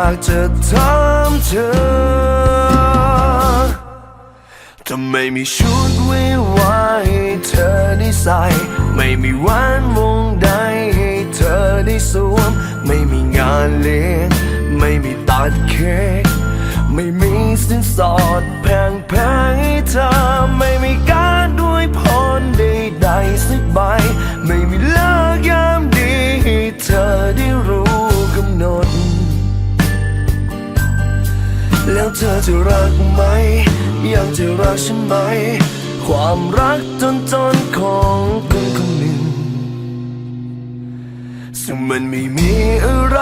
ากจะถามเธอทำไมมีชุดวิวาให้เธอได้ใส่ ไม่มีวันวงใดให้เธอได้สวม ไม่มีงานเลี้ยงไม่มีตัดเค้กไม่มีสินสอดแพงแพงให้เธอไม่มีการ จะรักไหม ยังจะรักฉันไหม ความรักจนจนของคนคนหนึ่ง ซึ่งมันไม่มีอะไร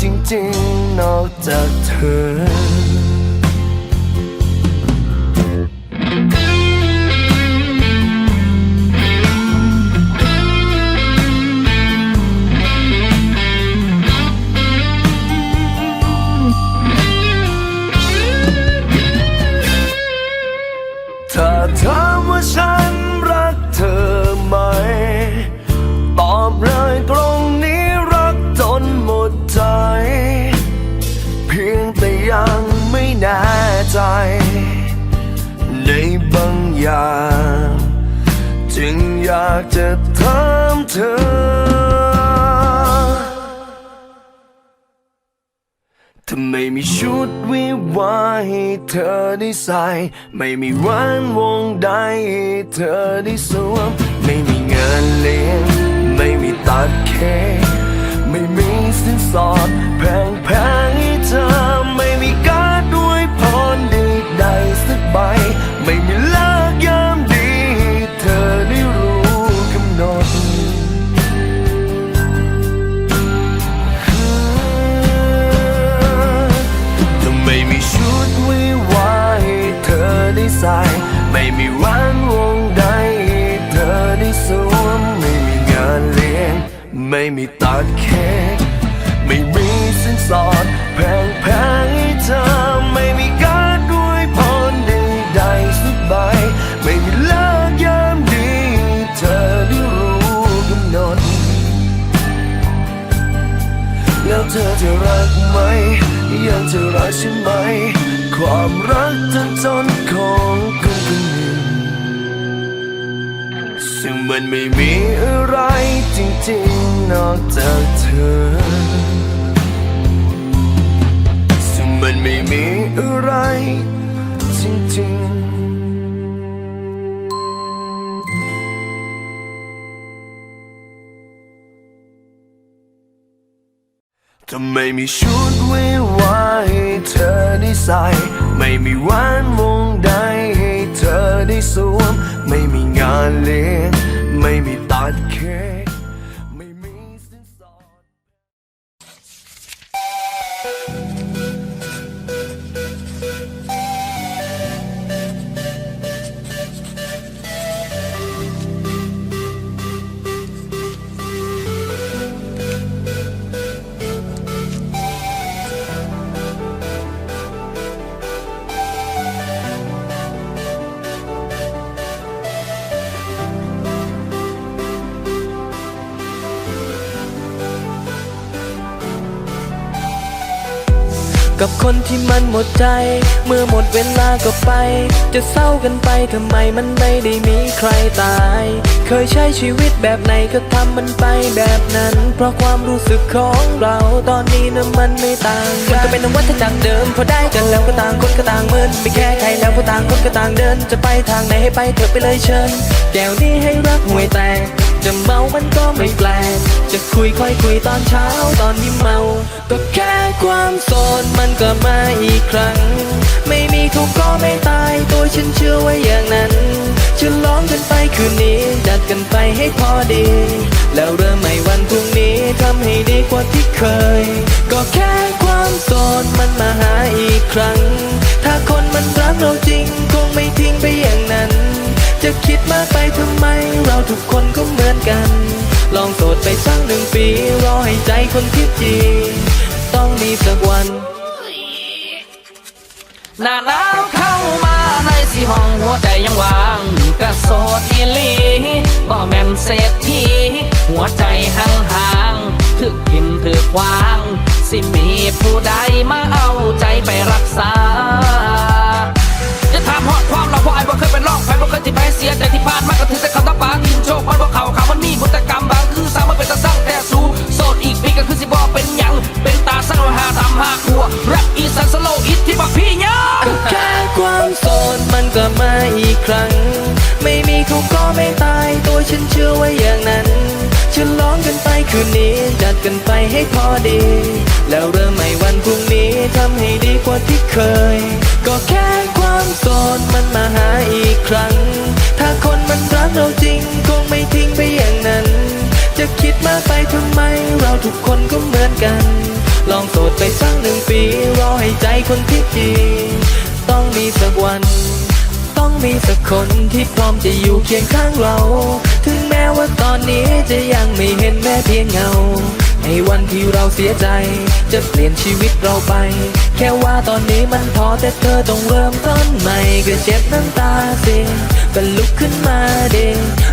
จริงๆ นอกจากเธอ อบเลยตรงนี้รักจนหมดใจ เพียงแต่ยังไม่แน่ใจ ในบางอย่าง จึงอยากจะถามเธอ ทำไมมีชุดวิวาให้เธอได้ใส่ ไม่มีแหวันวงใดให้เธอได้สวมไม่มีเงินเลี้ยง ไม่ ไม่มีตัดเค้กไม่มีสินสอดแพงแพงให้เธอ ไม่มีการด้วยพรใดๆสักใบ ไม่มีเลิกยามดีเธอได้รู้กำหนด แล้วเธอจะรักไหม ยังจะรักฉันไหม ความรักจนจนของคนคนหนึ่ง ซึ่งมันไม่มีอะไรจริงๆ นอกจากเธอ ซึ่งมันไม่มีอะไรจริงๆทำไมมีชุดวิวาให้เธอได้ใส่ ไม่มีแหวันวงใดให้เธอได้สวม เลี้ยงไม่มีตัดเค้ กับคนที่มันหมดใจ เมื่อหมดเวลาก็ไป จะเศร้ากันไปทำไมมันไม่ได้มีใครตาย เคยใช้ชีวิตแบบไหนก็ทำมันไปแบบนั้น เพราะความรู้สึกของเราตอนนี้นะมันไม่ต่างกันมันก็เป็นนวัฏจักรเดิมพอได้กันแล้วก็ต่างคนก็ต่างมือนไม่แค่ใครแล้วก็ต่างคนก็ต่างเดิน จะไปทางไหนให้ไปเถอะไปเลยเชิญแก้วนี้ให้รักห่วยแตก จะเมามันก็ไม่แปลก จะคุยค่อยคุยตอนเช้าตอนที่เมา ก็แค่ความโสดมันก็มาอีกครั้ง ไม่มีเขาก็ไม่ตายตัวฉันเชื่อไว้อย่างนั้นจะล้องกันไปคืนนี้จัดกันไปให้พอดี แล้วเริ่มใหม่วันพรุ่งนี้ทำให้ดีกว่าที่เคย ก็แค่ความโสดมันมาหาอีกครั้ง ถ้าคนมันรักเราจริง คงไม่ทิ้งไปอย่างนั้น จะคิดมากไปทำไมเราทุกคนก็เหมือน กัน ลองโสดไปสักหนึ่งปี รอให้ใจคนที่จริงต้องมีสักวัน หน้าหนาวเข้ามาในสีห้องหัวใจยังว่างกระโสดอีหลีบ่แม่นเศรษฐีหัวใจห่างๆถึกกินถึกวาง สิมีผู้ใดมาเอาใจไปรักษา เขาก็ไม่ตาย ตัวฉันเชื่อไว้อย่างนั้นฉลองกันไปคืนนี้ จัดกันไปให้พอดี แล้วเริ่มใหม่วันพรุ่งนี้ทำให้ดีกว่าที่เคย ก็แค่ความโสดมันมาหาอีกครั้ง ถ้าคนมันรักเราจริง คงไม่ทิ้งไปอย่างนั้น จะคิดมากไปทำไม เราทุกคนก็เหมือนกัน ลองโสดไปสักหนึ่งปี รอให้ใจคนที่จริงต้องมีสักวัน มีสักคนที่พร้อมจะอยู่เคียงข้างเรา ถึงแม้ว่าตอนนี้จะยังไม่เห็นแม้เพียงเงาให้วันที่เราเสียใจ จะเปลี่ยนชีวิตเราไป แค่ว่าตอนนี้มันท้อแต่เธอต้องเริ่มต้นใหม่ก็เจ็บน้ำตาเสียก็ลุกขึ้นมาเด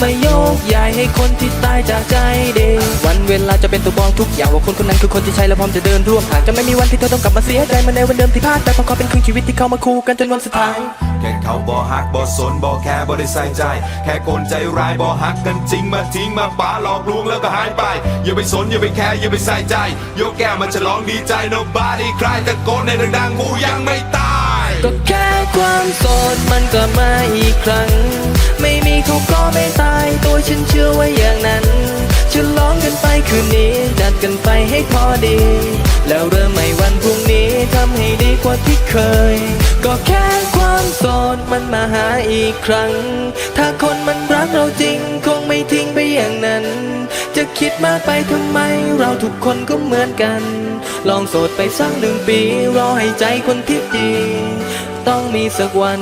มาโยกย้ายให้คนที่ตายจากใจเดวันเวลาจะเป็นตัวบอกทุกอย่างว่าคนคนนั้นคือคนที่ใช่และพร้อมจะเดินร่วมทางจะไม่มีวันที่เธอต้องกลับมาเสียใจมาในวันเดิมที่พลาดแต่เพราะเขาเป็นครึ่งชีวิตที่เข้ามาคู่กันจนวันสุดท้าย แค่เขาบ่ฮักบ่สนบ่แค่บ่ได้ใส่ใจ แค่คนใจร้ายบ่ฮักกันจริงมาทิ้งมาป่าหลอกลวงแล้วก็หายไป อย่าไปสนอย่าไปแคร์อย่าไปใส่ใจ ยกแก้วมาฉลองดีใจ nobody ใครตะโกนในดังๆกูยังไม่ตายก็แค่ความโสดมันก็มาอีกครั้ง ไม่มีเขาก็ไม่ตายตัวฉันเชื่อไว้อย่างนั้นฉลองกันไปคืนนี้จัดกันไปให้พอดี แล้วเริ่มใหม่วันพรุ่ง ทำให้ดีกว่าที่เคย ก็แค่ความโสดมันมาหาอีกครั้ง ถ้าคนมันรักเราจริงคงไม่ทิ้งไปอย่างนั้น จะคิดมากไปทำไม เราทุกคนก็เหมือนกัน ลองโสดไปสักหนึ่งปี รอให้ใจคนที่ดี ต้องมีสักวัน